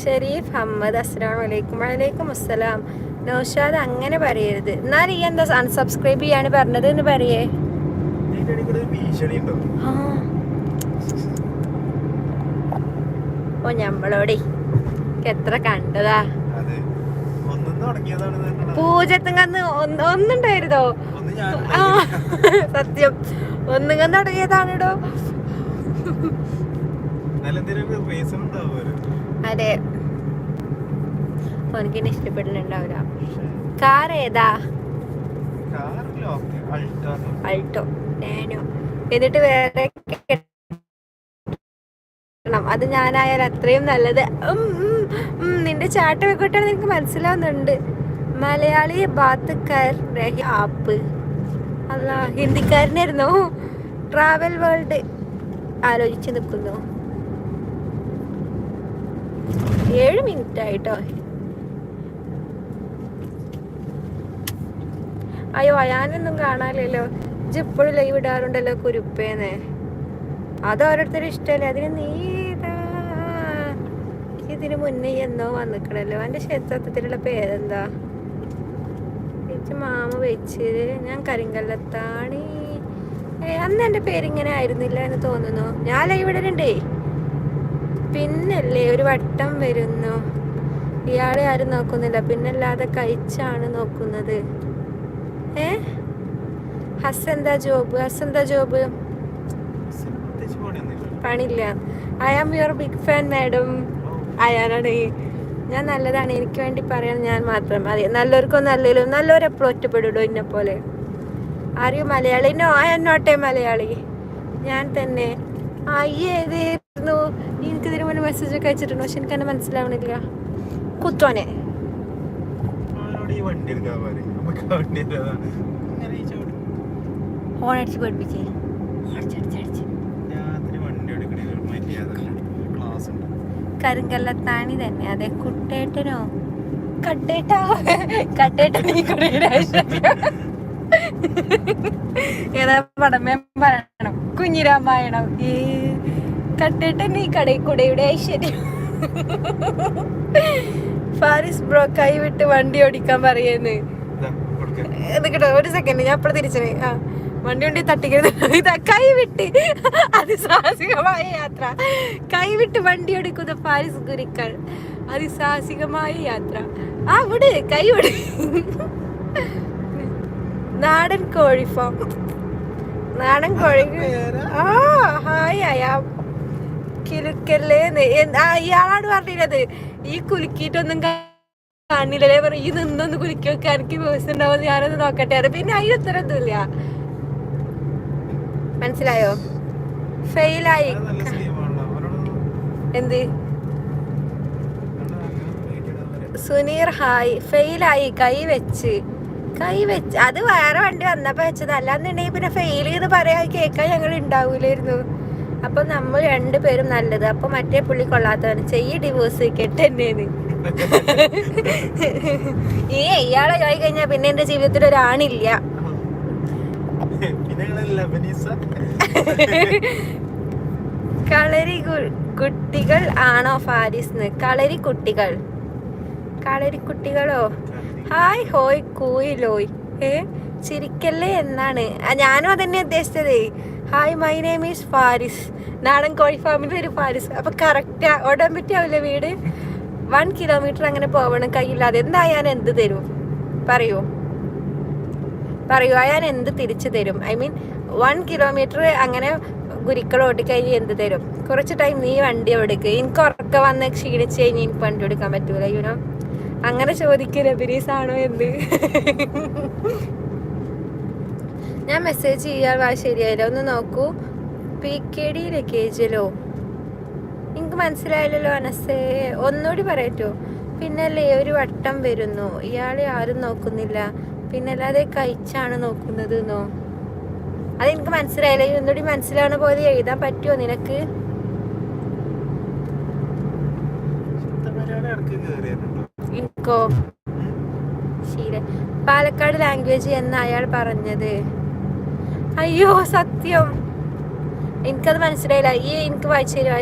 ഷെരീഫ് അഹമ്മദ് അസ്സാം വലൈക്കും വലൈക്കും അസ്സലാം. നൗഷാദ് അങ്ങനെ പറയരുത്. എന്നാൽ ഈ എന്താ അൺസബ്സ്ക്രൈബ് ചെയ്യാണ് പറഞ്ഞത് എന്ന് പറയേ. ഓ ഞമ്മളോടെ. എത്ര കണ്ടതാ. പൂജത്തിങ്ങന്ന്? ഒന്ന് ഒന്നുണ്ടായിരുന്നോ? സത്യം. ഒന്നുങ്ങൻ തുടങ്ങിയതാണിടോ അതെ. ഓനക്കിന്നെ ഇഷ്ടപ്പെടുന്നുണ്ടാവില്ല കാർ ഏതാ? അൾട്ടോ നാനോ എന്നിട്ട് വേറെ. അത് ഞാനായാൽ അത്രയും നല്ലത്. നിന്റെ ചാട്ട വെക്കോട്ടാണ് നിനക്ക് മനസ്സിലാവുന്നുണ്ട്. മലയാളി ബാത്തുക്കാർ ആപ്പ്. അല്ല ഹിന്ദിക്കാരനായിരുന്നു. ട്രാവൽ വേൾഡ് ആലോചിച്ച് നിൽക്കുന്നു. ഏഴ് മിനിറ്റ് ആയിട്ടോ അയ്യോ അയാനൊന്നും കാണാനില്ലല്ലോ. ഇജ് ഇപ്പോഴും ലൈവ് ഇടാറുണ്ടല്ലോ കുരുപ്പേന്ന്. അത് ഓരോരുത്തരും ഇഷ്ടമല്ലേ അതിന് നീ ഇതാ. ഇതിന് മുന്നേ എന്നോ വന്നിക്കണല്ലോ. എന്റെ ക്ഷേത്രത്തിലുള്ള പേരെന്താ? ചേച്ചി മാമ വെച്ചത്. ഞാൻ കരിങ്കല്ലത്താണി. അന്ന് എന്റെ പേരിങ്ങനെ ആയിരുന്നില്ല എന്ന് തോന്നുന്നു. ഞാൻ ലൈവ് ഇടലുണ്ടേ? പിന്നല്ലേ ഒരു വട്ടം വരുന്നു. ഇയാളെ ആരും നോക്കുന്നില്ല. പിന്നല്ലാതെ കഴിച്ചാണ് നോക്കുന്നത്. ഏ? ജോബ്? ഹസെന്താ ജോബ്? പ്രത്യേകിച്ച് പണിയൊന്നുമില്ല പണില്ല I am your big fan madam അയാളാണ്. ഞാൻ നല്ലതാണ്. എനിക്ക് വേണ്ടി പറയാൻ ഞാൻ മാത്രം അതെ നല്ലവർക്കോ നല്ലതിലും നല്ലവരെ ഒറ്റപ്പെടുടോ എന്നെ പോലെ. ആരെയും Malayali? No I'm not a Malayali. ഞാൻ തന്നെ. അയ്യേ ഏതായിരുന്നു? എനിക്ക് ഇതിനു മുന്നേ മെസ്സേജ് ഒക്കെ അയച്ചിട്ടുണ്ട്? പക്ഷെ എനിക്ക് എന്നെ മനസ്സിലാവണില്ല കുത്തോനെ. ഹോണടിച്ച് പഠിപ്പിച്ചേ. കരിങ്കല്ലത്താണി തന്നെ. അതെ കുട്ടേട്ടനോ? കട്ടേട്ടാ. കട്ടേട്ടൻ ഈ കുടിയുടെ ഐശ്വര്യം. ഏതാ പടമേ പറയണം. കുഞ്ഞിരാമായണം. ഈ കട്ടേട്ടൻ നീ കടയിൽ കൂടെയുടെ ഐശ്വര്യം ഫാരിസ് ബ്രോ കൈ വിട്ട് വണ്ടി ഓടിക്കാൻ പറയുന്നു. ഇതാ, ഒരു സെക്കൻഡ് ഞാൻ അപ്പഴ തിരിച്ചു ആ വണ്ടി വണ്ടി തട്ടിക്കരുത്. ഇതാ കൈ വിട്ട്. അതിസാഹസികമായ യാത്ര. കൈ വിട്ട് വണ്ടി ഓടിക്കുന്ന ഫാരിസ് ഗുരുക്കൾ. അതിസാഹസികമായ യാത്ര. ആ വിട് കൈ വിട്. നാടൻ കോഴി ഫാം നാടൻ കോഴി? ആ അയാ ആ ഇയാളാണ് പറഞ്ഞിരുന്നത്. ഈ കുലുക്കിയിട്ടൊന്നും കാ- കാണില്ലല്ലേ പറയും ഈ നിന്നൊന്ന് കുലുക്കി വെക്കാൻ എനിക്ക് വേഴ്സ് ഉണ്ടാവും ഞാനൊന്ന് നോക്കട്ടെ പിന്നെ അതിന് ഉത്തരമൊന്നുമില്ല മനസ്സിലായോ? ഫെയിലായി. എന്ത്. സുനീർ ഹായ്. ഫെയിലായി. കൈ വെച്ച്. കൈ വെച്ച്. അത് വേറെ വണ്ടി വന്നപ്പോ വെച്ചത് അല്ലാന്നുണ്ടെങ്കിൽ പിന്നെ ഫെയിൽ ചെയ്ത് പറയാ കേൾക്കാൻ ഞങ്ങൾ ഉണ്ടാവൂലായിരുന്നു. അപ്പൊ നമ്മൾ രണ്ടുപേരും നല്ലത്. അപ്പൊ മറ്റേ പുള്ളി കൊള്ളാത്തവന്. ചെയ്യ ഡിവോഴ്സ് കെട്ടെന്നേന്ന്. ഈ ഇയാളെ ആയി കഴിഞ്ഞാ പിന്നെ എന്റെ ജീവിതത്തിൽ ഒരാണില്ല? കളരി കുട്ടികൾ ആണോ ഫാരിസ് കളരി കുട്ടികൾ. കളരി കുട്ടികളോ? ഹായ് ഹോയ് കൂയിലോയ് ഏ ചിരിക്കല്ലേ എന്നാണ്. ഞാനും അതന്നെ ഉദ്ദേശിച്ചത്. Hi my name is Faris നാടൻ കോഴി ഫാമിന്റെ ഒരു ഫാരിസ് അപ്പൊ കറക്റ്റ് ഓടാൻ പറ്റാവില്ലേ വീട്? വൺ കിലോമീറ്റർ അങ്ങനെ പോവണം കയ്യില്ലാതെ. എന്താ ഞാൻ എന്ത് തരും? പറയൂ. പറയൂ ഞാൻ എന്ത് തിരിച്ചു തരും? ഐ മീൻ വൺ കിലോമീറ്റർ അങ്ങനെ ഗുരുക്കൾ ഓടിക്കഴിഞ്ഞ് എന്ത് തരും? കുറച്ച് ടൈം നീ വണ്ടി എടുക്ക് എനിക്ക് ഉറക്ക വന്ന് ക്ഷീണിച്ച് കഴിഞ്ഞ് എനിക്ക് വണ്ടി എടുക്കാൻ പറ്റൂല യുനോ അങ്ങനെ ചോദിക്കുക രബിരീസ് ആണോ എന്ത് ഞാൻ മെസ്സേജ് ചെയ്യാൻ വാ ശരിയായില്ല. ഒന്ന് നോക്കൂ. പി കെ ഡി ലഗേജിലോ നിങ്ങൾക്ക് മനസ്സിലായില്ലല്ലോ അനസേ. ഒന്നുകൂടി പറയറ്റോ പിന്നല്ലേ ഒരു വട്ടം വരുന്നു. ഇയാളെ ആരും നോക്കുന്നില്ല. പിന്നല്ലാതെ കഴിച്ചാണ് നോക്കുന്നത് എന്നോ? അത് എനിക്ക് മനസ്സിലായില്ല. ഒന്നുകൂടി മനസ്സിലാവണ പോലെ എഴുതാൻ പറ്റുമോ നിനക്ക്? എനിക്കോ ശീല. പാലക്കാട് ലാംഗ്വേജ് എന്ന് അയാൾ പറഞ്ഞത്? അയ്യോ സത്യം. എനിക്കത് മനസ്സിലായില്ല. ഈ എനിക്ക് വായിച്ചു തരുമോ